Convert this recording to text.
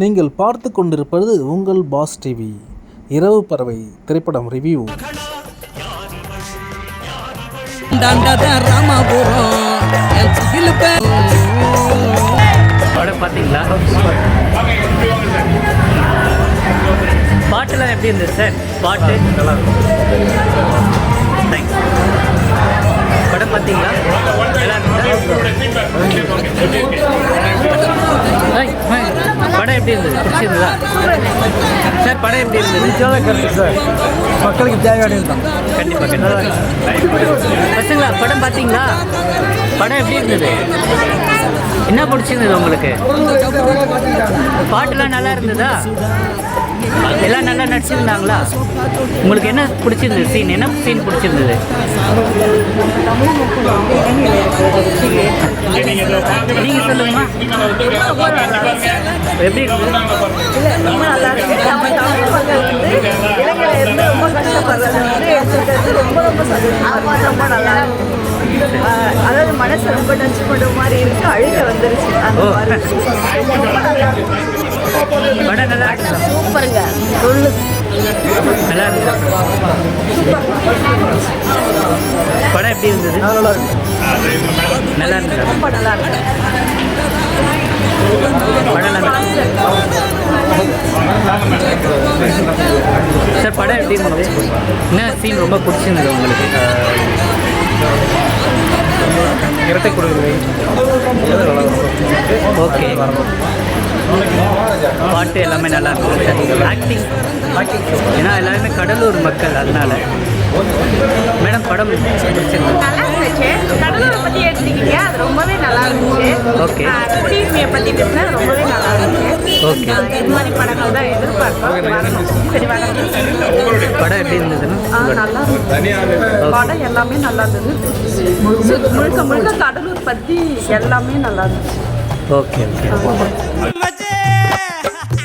நீங்கள் பார்த்து கொண்டிருப்பது உங்கள் பாஸ் டிவி. இரவு பறவை திரைப்படம் ரிவ்யூ. பார்த்தீங்களா பாட்டெல்லாம் எப்படி இருந்தது சார்? பாட்டு? நல்லா படம் பார்த்தீங்களா? நல்லா படம் எப்படி இருந்தது? பிடிச்சிருந்ததா? சார் படம் எப்படி இருந்தது? கருத்து சார். மக்களுக்கு தேவையானது தான். கண்டிப்பாக கண்டிப்பாக பசங்களா படம் பார்த்தீங்களா? படம் எப்படி இருந்தது? என்ன பிடிச்சிருந்தது உங்களுக்கு? பாட்டுலாம் நல்லா இருந்ததா? எல்லாம் நல்லா நடிச்சிருந்தாங்களா? உங்களுக்கு என்ன பிடிச்சிருந்தது? சீன் என்ன சீன் பிடிச்சிருந்தது? நீங்க சொல்லுங்கம்மா. எப்படி? இருந்தது ரொம்ப நல்லா இருக்கு. நம்ம தமிழ் மக்கள் வந்து இலங்கையில இருந்து ரொம்ப கஷ்டப்படுறது வந்து எடுத்துக்கிறது ரொம்ப ரொம்ப சந்தோஷமா இருக்கு ரொம்ப நல்லா இருக்கு. அதாவது மனசு ரொம்ப டச் பண்ணுற மாதிரி இருக்கு அழுக வந்துருச்சு அந்த. மாதிரி ரொம்ப நல்லா இருக்கு படம் நல்லா இருக்குதா சூப்பருங்க சொல்லு நல்லா இருந்ததா படம் எப்படி இருந்தது நல்லா இருக்கு ரொம்ப நல்லா இருக்கு சார் படம் எப்படி இருந்தது? என்ன சீன் ரொம்ப பிடிச்சிருந்தது உங்களுக்கு? இரட்டை கொடுக்குறது ஓகே. பாட்டு எல்லாமே நல்லா இருந்தது ஆக்டிங் ஏன்னா எல்லாருமே கடலூர் மக்கள் அதனால. மேடம் படம் பிடிச்சிருந்தது நல்லா இருந்துச்சு. கடலூரை பற்றி அது ரொம்பவே நல்லா இருந்துச்சு. ஆஹ் குடியுரிமையை பற்றி பேசினா ரொம்பவே நல்லா இருந்துச்சு. நாங்க இது மாதிரி படங்கள் தான் எதிர்பார்ப்போம். சரி வரணும் படம் எப்படி இருந்ததுன்னா நல்லா இருந்துச்சு. படம் எல்லாமே நல்லா இருந்தது. முழுக்க முழுக்க கடலூர் பற்றி எல்லாமே நல்லா இருந்துச்சு. Okay okay. Yeah.